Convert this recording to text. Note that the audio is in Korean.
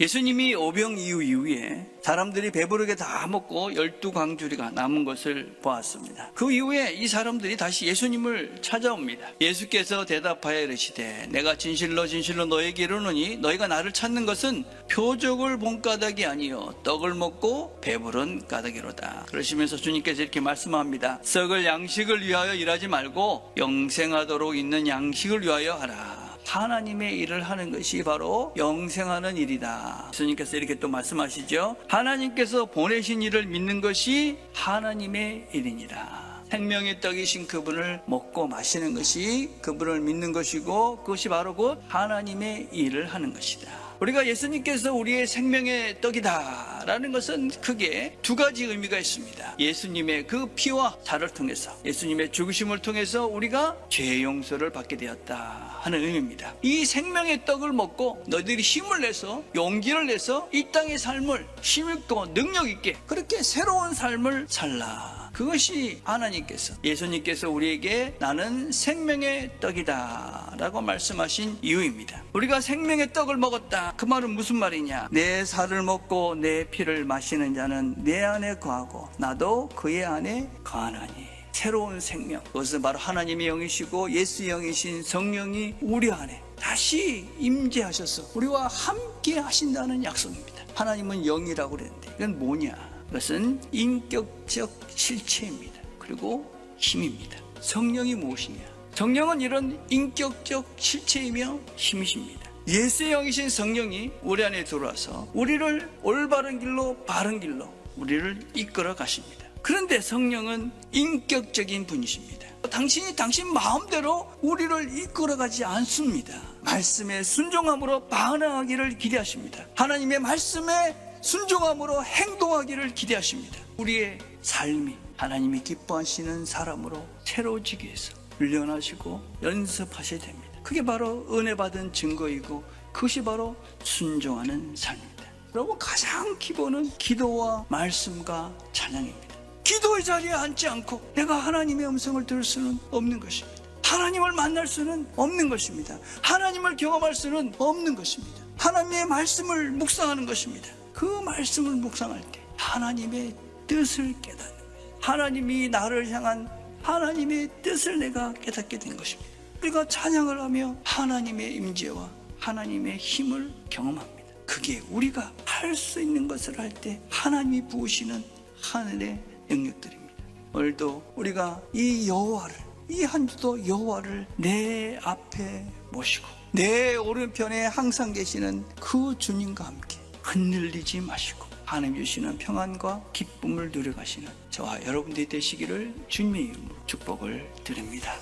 예수님이 오병 이후 이후에 사람들이 배부르게 다 먹고 열두 광주리가 남은 것을 보았습니다. 그 이후에 이 사람들이 다시 예수님을 찾아옵니다. 예수께서 대답하여 이르시되 내가 진실로 진실로 너에게 이르노니 너희가 나를 찾는 것은 표적을 본 까닭이 아니요 떡을 먹고 배부른 까닭이로다. 그러시면서 주님께서 이렇게 말씀합니다. 썩을 양식을 위하여 일하지 말고 영생하도록 있는 양식을 위하여 하라. 하나님의 일을 하는 것이 바로 영생하는 일이다. 예수님께서 이렇게 또 말씀하시죠. 하나님께서 보내신 일을 믿는 것이 하나님의 일이니라. 생명의 떡이신 그분을 먹고 마시는 것이 그분을 믿는 것이고 그것이 바로 곧 하나님의 일을 하는 것이다. 우리가 예수님께서 우리의 생명의 떡이다 라는 것은 크게 두 가지 의미가 있습니다. 예수님의 그 피와 살을 통해서 예수님의 죽으심을 통해서 우리가 죄 용서를 받게 되었다 하는 의미입니다. 이 생명의 떡을 먹고 너희들이 힘을 내서 용기를 내서 이 땅의 삶을 힘있고 능력 있게 그렇게 새로운 삶을 살라. 그것이 하나님께서 예수님께서 우리에게 나는 생명의 떡이다 라고 말씀하신 이유입니다. 우리가 생명의 떡을 먹었다. 그 말은 무슨 말이냐? 내 살을 먹고 내 피를 마시는 자는 내 안에 거하고 나도 그의 안에 거하나니. 새로운 생명. 그것은 바로 하나님의 영이시고 예수의 영이신 성령이 우리 안에 다시 임재하셔서 우리와 함께 하신다는 약속입니다. 하나님은 영이라고 그랬는데 이건 뭐냐? 그것은 인격적 실체입니다. 그리고 힘입니다. 성령이 무엇이냐? 성령은 이런 인격적 실체이며 힘이십니다. 예수의 영이신 성령이 우리 안에 들어와서 우리를 올바른 길로 바른 길로 우리를 이끌어 가십니다. 그런데 성령은 인격적인 분이십니다. 당신이 당신 마음대로 우리를 이끌어가지 않습니다. 말씀에 순종함으로 반응하기를 기대하십니다. 하나님의 말씀에 순종함으로 행동하기를 기대하십니다. 우리의 삶이 하나님이 기뻐하시는 사람으로 새로워지기 위해서 훈련하시고 연습하셔야 됩니다. 그게 바로 은혜 받은 증거이고 그것이 바로 순종하는 삶입니다. 여러분 가장 기본은 기도와 말씀과 찬양입니다. 기도의 자리에 앉지 않고 내가 하나님의 음성을 들을 수는 없는 것입니다. 하나님을 만날 수는 없는 것입니다. 하나님을 경험할 수는 없는 것입니다. 하나님의 말씀을 묵상하는 것입니다. 그 말씀을 묵상할 때 하나님의 뜻을 깨닫는 거예요. 하나님이 나를 향한 하나님의 뜻을 내가 깨닫게 된 것입니다. 우리가 찬양을 하며 하나님의 임재와 하나님의 힘을 경험합니다. 그게 우리가 할 수 있는 것을 할 때 하나님이 부으시는 하늘의 영역들입니다. 오늘도 우리가 이 여호와를 이 한 주도 여호와를 내 앞에 모시고 내 오른편에 항상 계시는 그 주님과 함께 흔들리지 마시고 하나님 주시는 평안과 기쁨을 누려가시는 저와 여러분들이 되시기를 주님의 이름으로 축복을 드립니다.